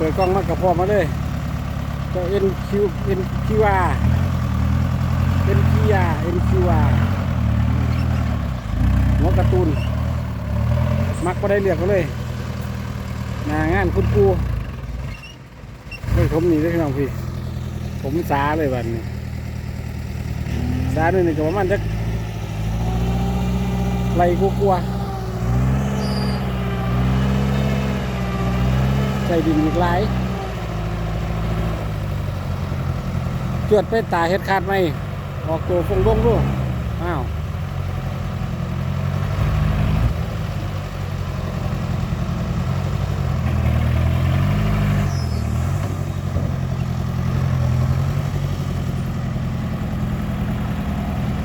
เปิดกล้องมากับพ่อมาเลยก็เอ็นคิวเอ็นคิวอาเอ็นคิวอาเอ็นคิวอาหัวการ์ตูน มักก็ได้เรียกเขาเลยนางานคุณครูเฮ้ผมนี่ได้อพี่น้องพี่ ผมสาเลยวันนี้สาด้วยนี่ก็ประมาณจักไรกลัว ใส่ดินอีกหลายจวดไปตาเฮ็ดขาดไหมออกตัวฟงลงด้วยอ้าว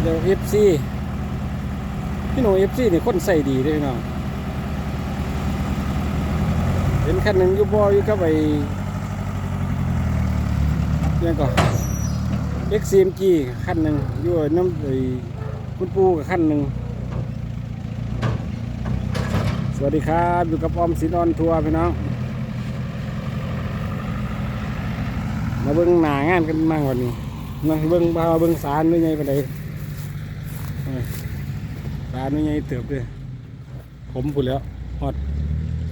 เดี๋ยวเอฟซีพี่หนูเอฟซีนี่คนใส่ดีด้วยพี่น้อง เห็นคันหนึ่งยูบออยู่กับไอ้เนี่ยก็เอ็กซีมจีคันหนึ่งอยู่น้ำไอ้คุณปูกับคันหนึ่งสวัสดีครับอยู่กับออมสินออนทัวร์พี่น้องมาเบิ้งหนางานกันมั่งวันนี้มาเบิ้งพามาเบิ้งสารด้วยไงไปไหนสารด้วยไงเติบเลยผมพูดแล้วฮอด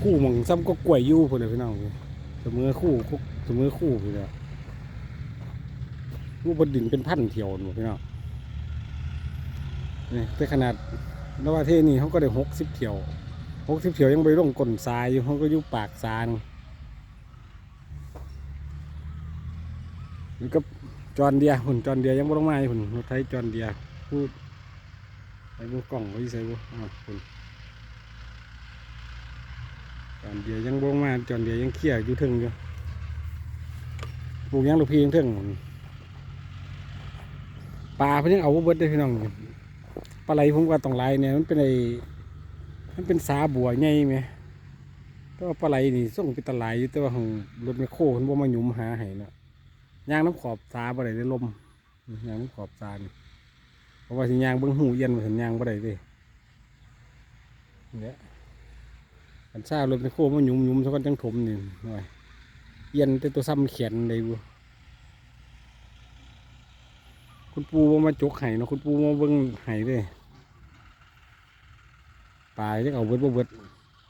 คู่มองซ้ำก็กล้วยยู่พูดเลยพี่น้องเสมอคู่เสมอคู่พูดแล้วลูกบนดินเป็นพันเที่ยวหนูพี่น้องนี่แต่ขนาดนวาเทนี่เขาก็ได้หกสิบเที่ยวหกสิบเที่ยวยังไปลงก้นทรายอยู่เขาก็อยู่ปากซานนี่ก็จอนเดียหุ่นจอนเดียยังบ่ต้องมาหุ่นรถไทยจอนเดียพูดใส่บุกล่องไว้ใส่บุอ่าหุ่น จอนเดียยังบงมาจอนเดียยังเขี่ยอยู่เทึงอยู่ปลูกยังลูกพียังเทึงปลาเพิ่งเอาเบิดได้พี่น้องปลาไหลผมว่าต้องหลายเนี่ยมันเป็นไอมันเป็นสาบัวใหญ่ไหมแต่ว่าปลาไหลนี่ส่งเป็นตลายอยู่แต่ว่าของรถไมคโครเพิ่นบ่มาหยุมหาให้เนาะยางน้ำขอบตาบ่ได้ได้ลมยางน้ำขอบตานี่เพราะว่าสิยางเบิ่งหูเย็นมาถึงยางบ่ได้เด้เนี่ย อันซ่ารถไปโค้มันหยุมหยุมสักคนจังถมนี่หน่อยเย็นแต่ตัวซ้ำเขียนเลยบุคุณปูบ่มาจกไห้เนาะคุณปูมาเบิ่งไห้เลยปลายที่เอาเบิดบ่เบิด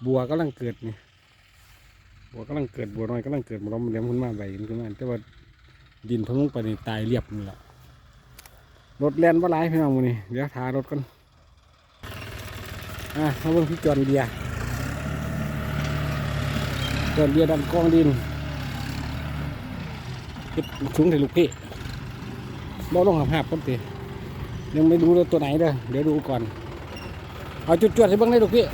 บัวกำลังเกิดนี่บัวกำลังเกิดบัวน้อยกำลังเกิดมันล้อมเลี้ยงขึ้นมาใบมันขึ้นมาแต่ว่าดินพะมุงไปนี่ตายเรียบนี่แหละรถแล่นว่าไรพี่น้องมื้อนี้เดี๋ยวทารถกันอะมาเบิ่งพี่จอนเดียจ อนเดียดันกองดินเก็บชุ้งถึงลูกพี่บ่ลงหับหับๆคนตียังไม่รู้เลยตัวไหนเด้อเดี๋ยวดูก่อน เอาจุดจวดๆให้บ้างได้ลูกพี่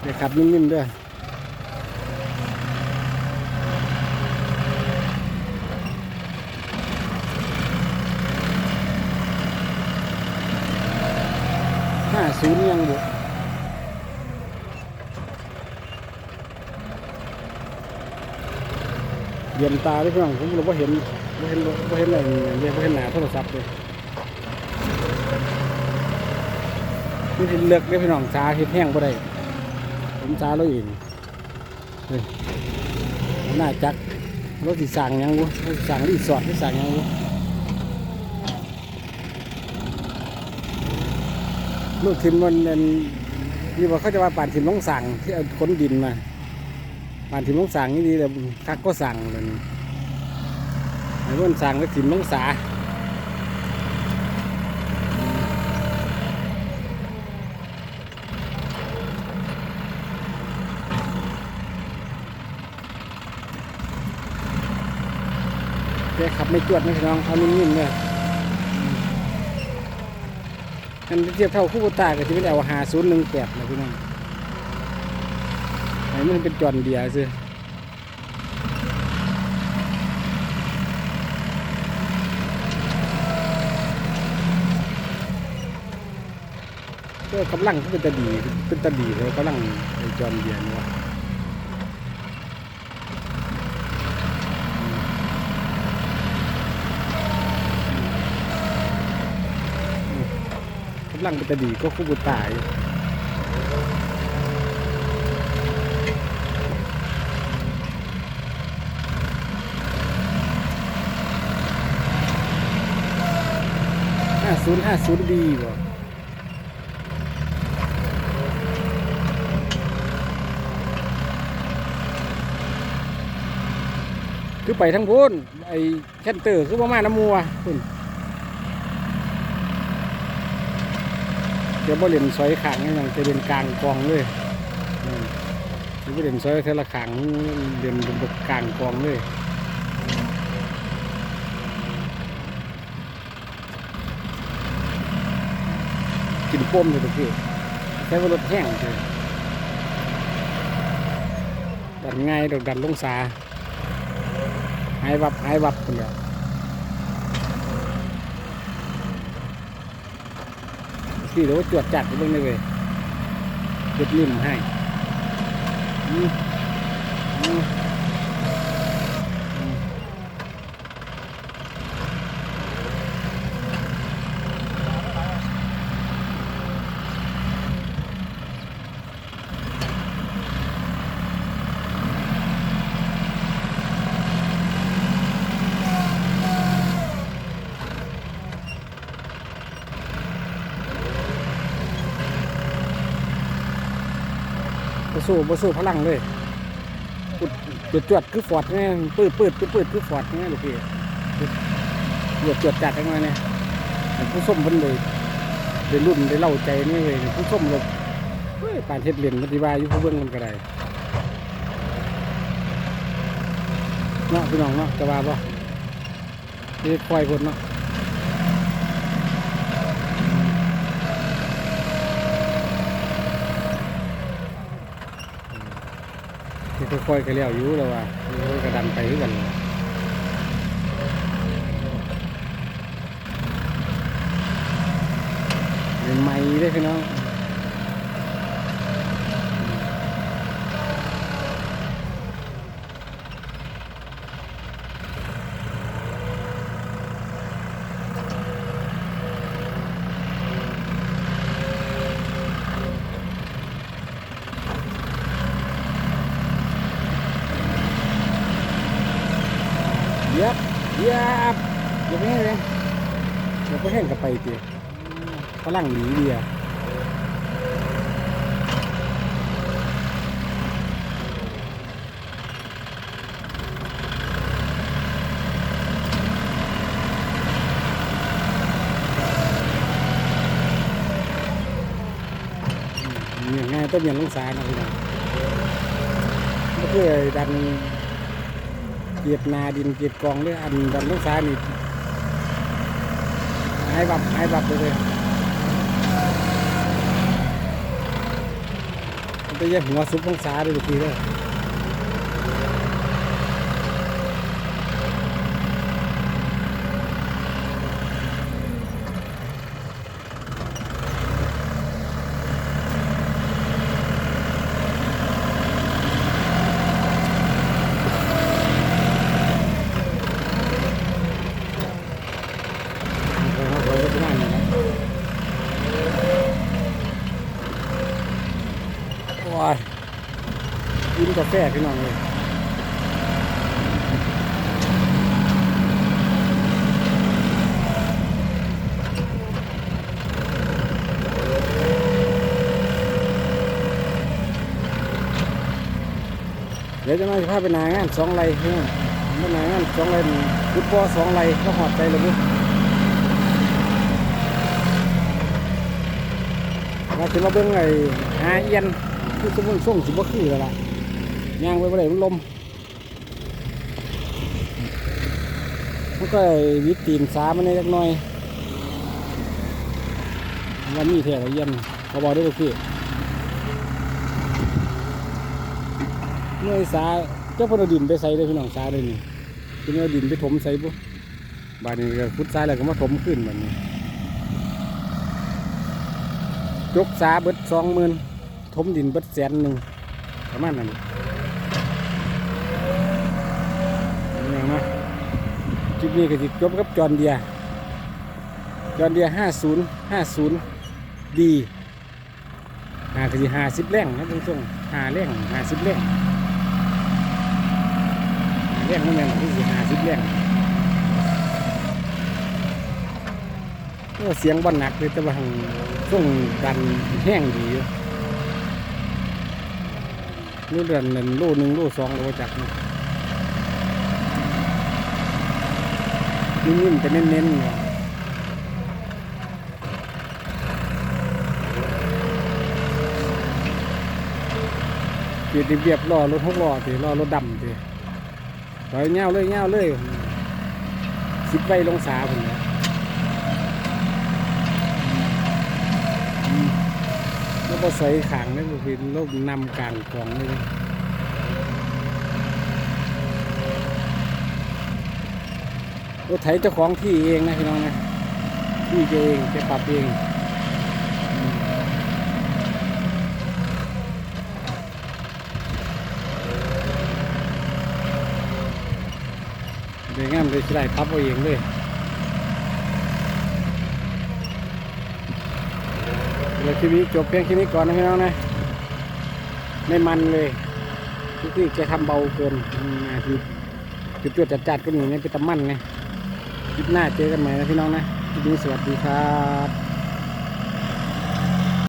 เดี๋ยวขับนิ่มๆเด้อ ศูนย์ยังบุเย็นตาด้วยพี่น้องผมเราไ่เห็นไม่เห็นไม่เห็นอะไรเรียไม่เห็นหนาโทรศัพท์เลยนี่เป็นเลือกได้พี่น้องชาเห็ดแห้งก็ได้ ผมชาแล้วองเฮ้ยหน้าจักรถสีสั่งยังบุรถสิสั่งรีสอร์ทที่สั่งยังบุ ลูกทิมมันเป็นนี่ว่าเขาจะว่าป่านทิมต้องสั่งที่ขนดินมาป่านทิมต้องสั่งนี่ดีแต่คักก็สั่งเลยไอ้พวกสั่งแล้วทิมต้องสาแกขับไม่จวดนะพี่น้องเอานิ่มๆเลย กันเทียบเท่าคู่ตากับที่เป็นเอาหาศูนย์หนึ่งแปดนะพี่น้องไอ้มันเป็นจอนเดียซิก็กำลังก็เป็นตาดีเป็นตาดีเลยกำลังไอ้จอนเดียนี่วะ ลังเป็นตาดีก็คู่บุตายห้าศูนย์ห้าศูนย์ดีบ่คือไปทั้งพุ่นไอ้แคนเตอร์คือประมาณน้ำมัวพุ่น เดี๋ยวบ่เล่นซอยขางนี่ยังจะเล่นกลางกองเลยอืมคือบ่เล่นซอยเทละขางเล่นเป็นแบบกลางกองเลยกินป้มเลยทุกทีใช้ว่ารถแห้งเลยดันง่ายดอกดันลงสาหายวับหายวับคนเดียว พี่เดี๋ยวจวดจัดเบิ่งได้เลยจุดนิ่มให้อืมอืม บ่สู้บ่สู้พลังเลยปุดจวดจวดคือฟอร์ดไงปืดปืดปืดปืดคือฟอร์ดไงลูกพี่จวดจวดจัดยังไงเนี่ยผู้ส้มเพิ่นเลยได้รุ่นได้เล่าใจนี่เลยผู้ส้มเลยเฮ้ยปานเฮ็ดเรียนปฏิบัติอยู่ผู้เบิ่งมันก็ได้เนาะพี่น้องเนาะจะว่าบ่เฮ็ดควายคนเนาะ ค่อยๆก็เลี้ยวอยู่แล้วว่ามันก็ดันไปคือกันเป็นไม้เด้อพี่น้องเห ยับเหยับอย่าไปให้เลยอย่าไปให้กับไปตีฝรั่งหนีเดียเนี่ยง่ายต้นเมียนลงสารนะพี่น้องก็คือดันเกียบนาดินเกียบกองด้วยอันดันลูกซ้ายนี่หายบับหายบับไปเลยมันไปแยกหัวซุปลงซ้ายด้วยทีเลยเขาเขาจะนั่นนะโอ้ย กินกาแฟพี่น้องเลยเดี๋ยวจะมาจะพาไปนางานสองไรเนี่ยไปนางานสองไรนี่ฟุตบอลสองไรก็หอดใจเลยมั้ยว่าสิมาเบิ่งไอ้หาเอียนคือสมมุติส่งสิบ่คือแล้วล่ะ ย่างไปบ่ได้มันลมมันก็วิตีนสามันได้จักน่อยว่ามีแท้ละเอียนเขาบอกได้บ่คือเมื่อสาเจ้าพนดินไปใส่เด้พี่น้องสาเด้นี่คือเอาดินไปถมใส่ปุ๊บาดนี้ก็ขุดทรายแล้วก็มาถมขึ้นแบบนี้ยกสาเบิดสองหมื่นถมดินเบิดแสนหนึ่งประมาณนั้นอย่างนะ คลิปนี้ก็จะจบกับจอนเดียจอนเดียห้าศูนย์ห้าศูนย์ดีหาก็จะห้าสิบแรงนะตรงตรงๆห้าแรงหาสิบแรงห้าแรงนั่นแหละที่สิหาสิบแรงเออเสียงบ่หนักเลยแต่ว่าหังส่งดันแห้งดีอยู่นี่เดือนหนึ่งโลหนึ่งโลสองโลจักนี่ นิ่มๆแต่เน้นๆเนี่ยเกียรติเบียบล้อรถหกล้อตีล้อรถดำตีถอยเงาเลยเงาเลยสิบใบลงสาผมเนี่ยแล้วก็ใส่ขังนี่ก็เป็นลมนำกลางกล่องเลย รถไถเจ้าของที่เองนะพี่น้องนะที่เองแกปรับเองอืมเดี๋ยวงั้นเลยสิได้ปรับเอาเองเลยเดี๋ยวคลิปนี้จบเพียงแค่นี้ก่อนนะพี่น้องนะไม่มันเลยทุกที่แกทำเบาเกินอือาทิตย์จุดตัวจัดจัดๆก็หนีเนี่ยเป็นตะมันไง คลิปหน้าเจอกันใหม่นะพี่น้องนะคลิปนี้สวัสดีครับ